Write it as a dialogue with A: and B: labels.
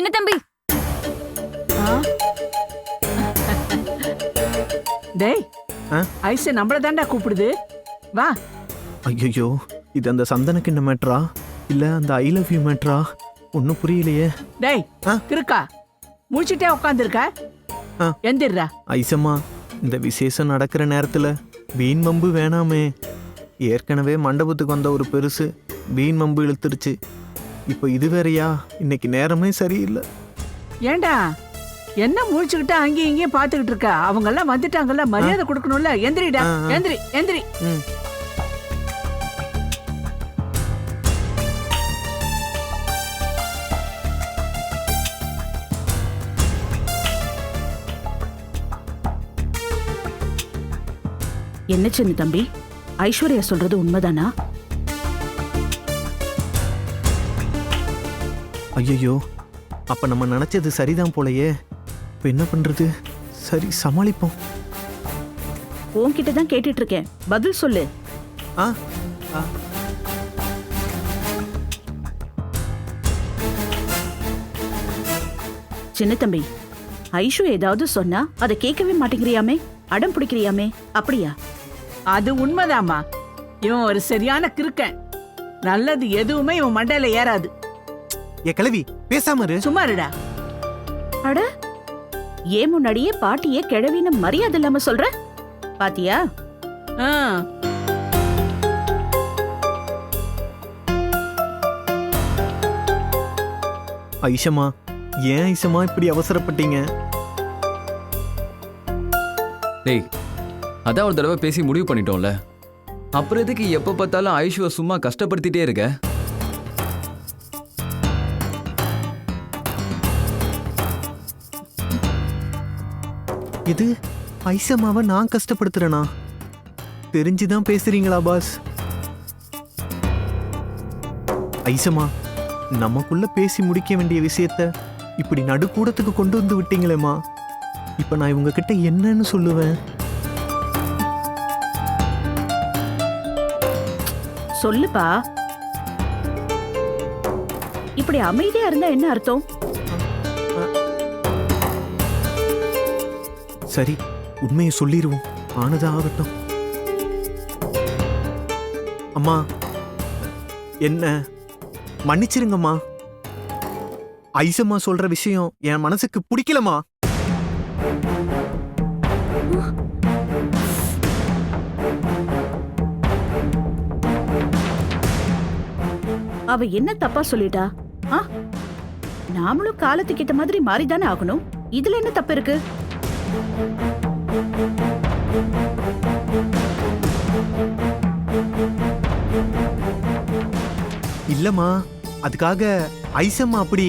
A: சின்ன தம்பி.
B: டேய்
C: ஆ?
B: ஐஸ் நம்மள தாண்டா கூப்பிடுது. வா.
C: ஐயோ இது அந்த சந்தன கிண்ண மேட்ரா இல்ல அந்த ஐ லவ் யூ மேட்ரா ஒன்றும் புரியலையே.
B: டேய்
C: ஆ?
B: கிறுக்கா முடிச்சிட்டே உட்காந்துருக்க
C: ஆ.
B: எந்திரா
C: ஐசம்மா இந்த விசேஷம் நடக்கிற நேரத்துல வீண் மம்பு வேணாமே. ஏற்கனவே மண்டபத்துக்கு வந்த ஒரு பெருசு வீண் மம்பு இழுத்துருச்சு. இப்போ இது வேறயா? இன்னைக்கு நேரமே சரியில்லை.
B: ஏண்டா? என்ன முழிச்சுக்கிட்டு அங்கேயும் இங்கேயும் பாத்துக்கிட்டு இருக்க? அவங்க எல்லாம் வந்துட்டாங்கல்ல மரியாதை கொடுக்கணும்ல? எந்திரிடா. எந்திரி எந்திரி.
D: என்ன சின்ன தம்பி? ஐஸ்வர்யா சொல்றது உண்மைதானா?
C: ஐயோ அப்ப நம்ம நினைச்சது சரிதான் போலயே. இப்போ என்ன பண்றது? சரி சமாளிப்போம்.
D: உன்கிட்ட தான் கேட்டுட்டு இருக்கேன் பதில் சொல்லு.
C: ஆ ஆ.
D: சின்ன தம்பி ஐஷு ஏதாவது சொன்னா அதை கேட்கவே மாட்டேங்கிறியாமே? அடம் பிடிக்கிறியாமே? அப்படியா?
B: அது உண்மைதாம்மா. இவன் ஒரு சரியான கிறுக்கன். நல்லது எதுவுமே இவன் மண்டையில ஏறாது.
C: ஏ கிளவி பேசாம இரு.
B: சும்மா இருடா.
D: அட ஏன் முன்னாடியே பாட்டியே கிழவின்னு மரியாதை இல்லாம சொல்ற? பாத்தியா?
B: ஆ.
C: ஐஷமா ஏன் ஐஷமா இப்படி அவசரப்பட்டீங்க?
E: டேய் அதான் ஒரு தடவை பேசி முடிவு பண்ணிட்டோம்ல. அப்புறம் எதுக்கு எப்போ பார்த்தாலும் ஐஷுவை சும்மா கஷ்டப்படுத்திட்டே இருக்க?
C: இது ஐசம்மாவை நான் கஷ்டப்படுத்துறேனா? தெரிஞ்சுதான் பேசுறீங்களா பாஸ் ஐசம்மா நமக்குள்ள பேசி முடிக்க வேண்டிய விஷயத்த இப்படி நடுக்கூடத்துக்கு கொண்டு வந்து விட்டீங்களேம்மா. இப்ப நான் இவங்க கிட்ட என்னன்னு சொல்லுவேன்.
D: சொல்லுப்பா. இப்படி அமைதியா இருந்தா என்ன அர்த்தம்?
C: சரி உண்மையை சொல்லிடுவோம் ஆனதா ஆகட்டும். அம்மா என்ன? மன்னிச்சிருங்கம்மா. ஐசம்மா சொல்ற விஷயம் என் மனசுக்கு பிடிக்கலம்மா.
D: அவ என்ன தப்பா சொல்லிட்டா? ஆ? நாமளும் காலத்துக்கிட்ட மாதிரி மாறிதானே ஆகணும். இதுல என்ன தப்பு இருக்கு?
C: இல்லம்மா அதுக்காக ஐசம்மா அப்படி